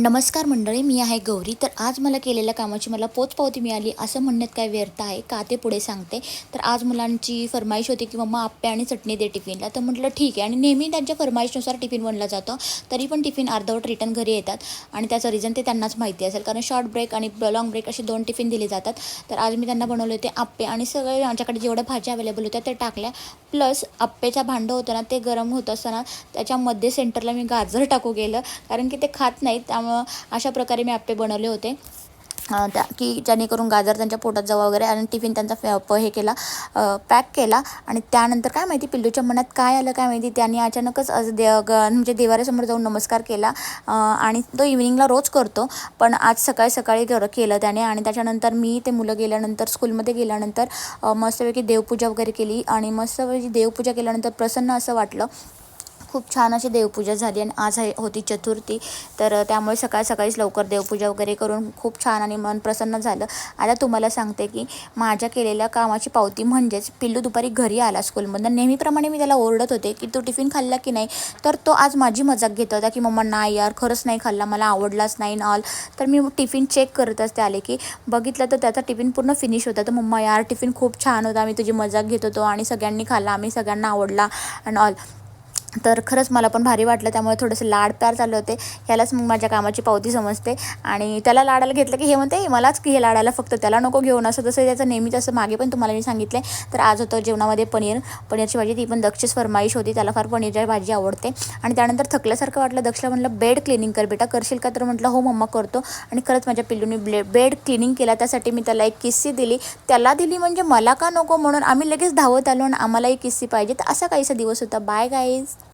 नमस्कार मंडळी मी आहे गौरी. तर आज मला केलेल्या कामाची मला पोचपावती मिळाली. असं म्हणण्यात काय व्यर्थ आहे? का ते पुढे सांगते. तर आज मुलांची फरमाईश होती की मम्मा आप्पे आणि चटणी दे टिफिनला. तर म्हटलं ठीक आहे. आणि नेहमी त्यांच्या फरमाईशनुसार टिफिन बनला जातो. तरी पण टिफिन अर्धवट रिटर्न घरी येतात. आणि त्याचं रिझन ते त्यांनाच माहिती असेल. कारण शॉर्ट ब्रेक आणि लॉंग ब्रेक असे दोन टिफिन दिले जातात. तर आज मी त्यांना बनवले होते आप्पे. आणि सगळे आमच्याकडे जेवढ्या भाज्या अवेलेबल होत्या ते टाकल्या. प्लस आप्पेचं भांडं होतं ना ते गरम होत असताना त्याच्यामध्ये सेंटरला मी गाजर टाकू गेलं. कारण की ते खात नाहीत. त्यामुळे अशा प्रकारे मी आप्पे बनवले होते. त्या की जेणेकरून गाजर त्यांच्या पोटात जावं वगैरे आणि टिफिन त्यांचा प हे केला पॅक केला आणि त्यानंतर काय माहिती पिल्लूच्या मनात काय आलं काय माहिती त्यांनी अचानकच दे ग म्हणजे देवाऱ्यासमोर जाऊन नमस्कार केला आणि तो इव्हिनिंगला रोज करतो पण आज सकाळी सकाळी कर केलं त्याने आणि त्याच्यानंतर मी ते मुलं गेल्यानंतर स्कूलमध्ये गेल्यानंतर मस्तपैकी देवपूजा वगैरे केली आणि मस्तपैकी देवपूजा केल्यानंतर प्रसन्न असं वाटलं खूप छान अशी देवपूजा झाली आणि आज आहे होती चतुर्थी. तर त्यामुळे सकाळ सकाळीच लवकर देवपूजा वगैरे करून खूप छान आणि मन प्रसन्न झालं. आता तुम्हाला सांगते की माझ्या केलेल्या कामाची पावती म्हणजेच पिल्लू दुपारी घरी आला स्कूलमधनं. नेहमीप्रमाणे मी त्याला ओरडत होते की तू टिफिन खाल्ला की नाही? तर तो आज माझी मजाक घेत होता की मम्मा नाही यार खरंच नाही खाल्ला मला आवडलाच नाही ऑल तर मी टिफिन चेक करत असते आले की बघितलं तर त्याचा टिफिन पूर्ण फिनिश होता. तर मम्मा यार टिफिन खूप छान होता मी तुझी मजाक घेत होतो आणि सगळ्यांनी खाल्ला आम्ही सगळ्यांना आवडला अँड ऑल तर खरंच मला पण भारी वाटलं. त्यामुळे थोडेसे लाड प्यार चालले होते. ह्यालाच मग माझ्या कामाची पावती समजते. आणि त्याला लाडाला घेतलं की हे म्हणते मलाच की हे लाडाला फक्त त्याला नको घेऊन असं तसं त्याचं नेहमीच असं मागे पण तुम्हाला मी सांगितलं तर आज होतं जेवणामध्ये पनीर. पनीरची भाजी ती पण दक्षच फरमाईश होती. त्याला फार पनीरची भाजी आवडते. आणि त्यानंतर थकल्यासारखं वाटलं दक्षला म्हटलं बेड क्लिनिंग कर बेटा. करशील का? तर म्हटलं हो मम्मा करतो. आणि खरंच माझ्या पिल्लूनी ब्ले बेड क्लिनिंग केला. त्यासाठी मी त्याला एक किस्सी दिली. त्याला दिली म्हणजे मला का नको म्हणून आम्ही लगेच धावत आलो आणि आम्हाला एक किस्सी पाहिजे. तर असा काहीसा दिवस होता. Bye guys.